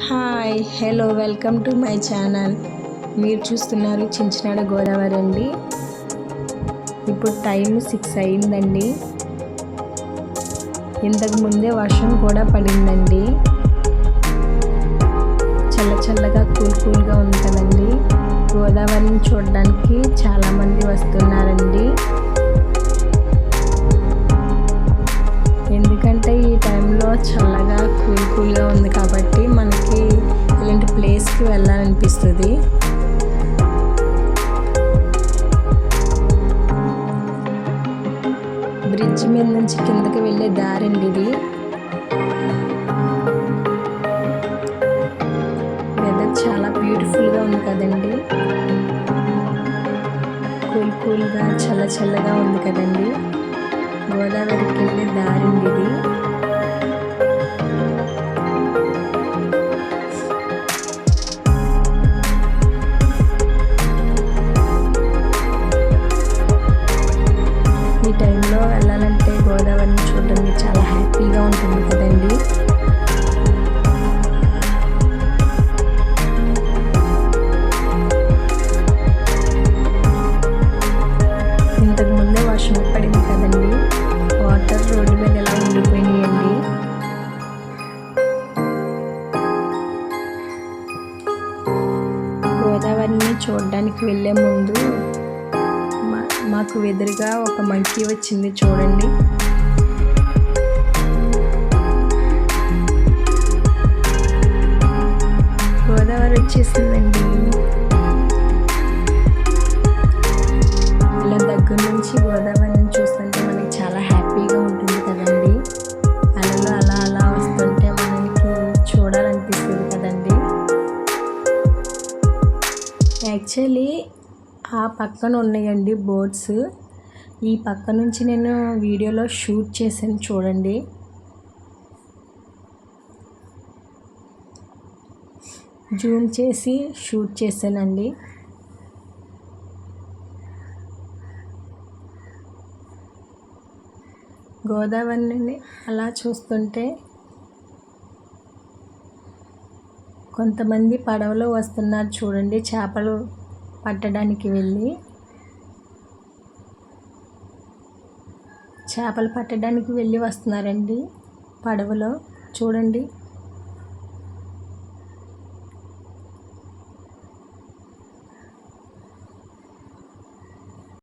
Hi hello welcome to my channel. మీరు చూస్తున్నారు చించినాడ గోదావరి అండి. ఇప్పుడు టైం సిక్స్ అయిందండి. ఇంతకు ముందే వర్షం కూడా పడిందండి. చల్ల చల్లగా కూల్ కూల్గా ఉంటుందండి గోదావరిని చూడడానికి చాలామంది వస్తున్నారండి. ఎందుకంటే ఈ టైంలో చల్లగా కూల్ కూల్గా ప్లేస్కి వెళ్ళాలనిపిస్తుంది. బ్రిడ్జ్ మీద నుంచి కిందకి వెళ్ళే దారండి ఇది. వెదర్ చాలా బ్యూటిఫుల్గా ఉంది కదండి. కూల్ కూల్గా చల్ల చల్లగా ఉంది కదండి. గోదావరికి వెళ్ళే దారింది ఇది. గోదావరిని చూడడానికి చాలా హ్యాపీగా ఉంటుంది కదండి. ఇంతకు ముందే వర్షం పడింది కదండి. వాటర్ రోడ్డు మీద ఎలా ఉండిపోయినాయండి? గోదావరిని చూడడానికి వెళ్ళే ముందు మా- మాకు ఎదురుగా ఒక మంకీ వచ్చింది చూడండి. వచ్చేసిందండి. ఇలా దగ్గర నుంచి గోదావరిని చూస్తుంటే మనకి చాలా హ్యాపీగా ఉంటుంది కదండి. అలలు అలా అలా వస్తుంటే మనకి చూడాలనిపిస్తుంది కదండి. యాక్చువల్లీ ఆ పక్కన ఉన్నాయండి బోట్స్. ఈ పక్క నుంచి నేను వీడియోలో షూట్ చేశాను చూడండి. జూమ్ చేసి షూట్ చేశానండి. గోదావరిని అలా చూస్తుంటే కొంతమంది పడవలో వస్తున్నారు చూడండి చేపలు పట్టడానికి వెళ్ళి. చేపలు పట్టడానికి వెళ్ళి వస్తున్నారండి పడవలో. చూడండి